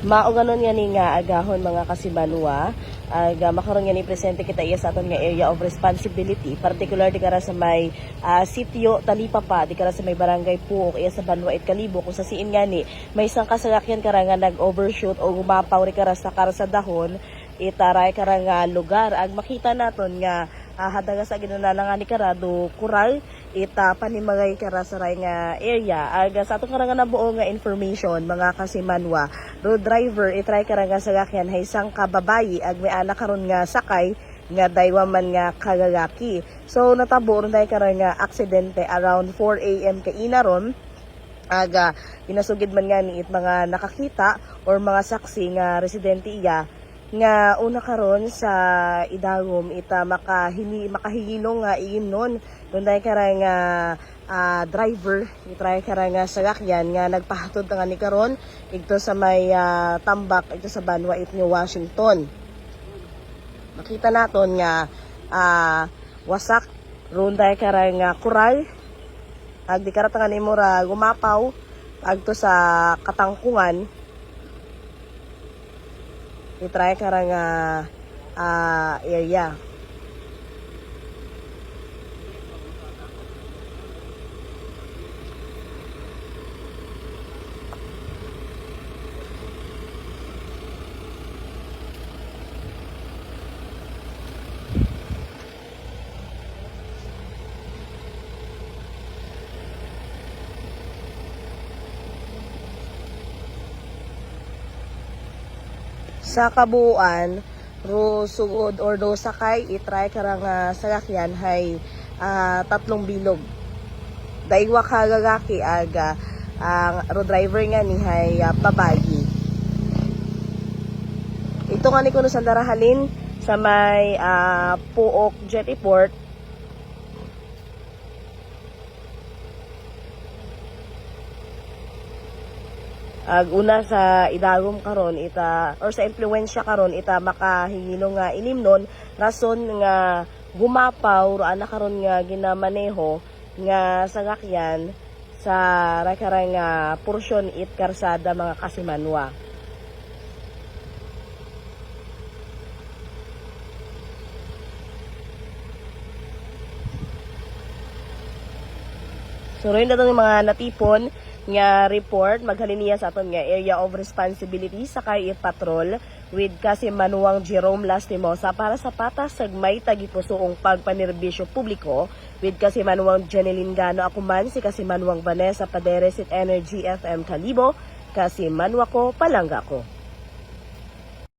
Mao ganon nga ni nga agahon mga kasibanwa ag uh, makaroon nga ni presente kita iya sa aton nga area of responsibility. Particular di kara sa may ah, sitio Talipapa di kara sa may barangay Puok iya sa Banwa it Kalibo. Kung sa siin nga ni may isang kasakyan kara nga nag-overshoot o gumapaw ri kara sa dahon itaray kara nga lugar. Ag makita naton nga ah, hadaga sa ginunala nga ni kara do kural ita panimagay kara sa ray nga area. Ag sa atong kara nga nabuo nga information mga kasimanwa road driver itry kara nga sakyan hay isang kababayi ag may anak karon nga sakay nga daywa man nga kagagaki. So natabo ron dahil kara nga aksidente around 4 am kaina ron. Aga pinasugid man nga ni mga nakakita or mga saksi nga residente iya nga una karon sa idagom ita makahini makahilong nga iimnon don dahil kara nga ah, driver itry kara nga sagakyan nga nagpahatod nga ni karon ito sa may ah, tambak ito sa Banwa it New Washington. Makita naton nga ah, wasak. Ron dahil kara nga kural ag di karata nga nimo ra gumapaw. Agto sa katangkungan itry ka ra nga ah, area sa kabuuan ro sugod or do sakay itry ka ra nga sakyan hay ah, tatlong bilog. Daiwa ka gagaki aga ang ro driver nga ni hay ah, babayi ito nga ni kuno sa darahalin sa may ah, Puok Jetty Port ag una sa idagom karon ita or sa impluwensya karon ita makahingilo nga inimnon rason nga gumapaw ro ana karon nga ginamaneho nga sangakyan sa rakara nga porsyon it karsada mga kasimanwa So, rin na mga natipon nga report maghaliniya sa aton nga area of responsibility sa kay patrol with kasi manuang Jerome Lastimosa para sa patas sagmay tagipusoong pagpanirbisyo publiko with kasi manuang Janeline Gano ako man si kasi manuang Vanessa Paderes at Energy FM Kalibo kasi manwa ko palangga ko.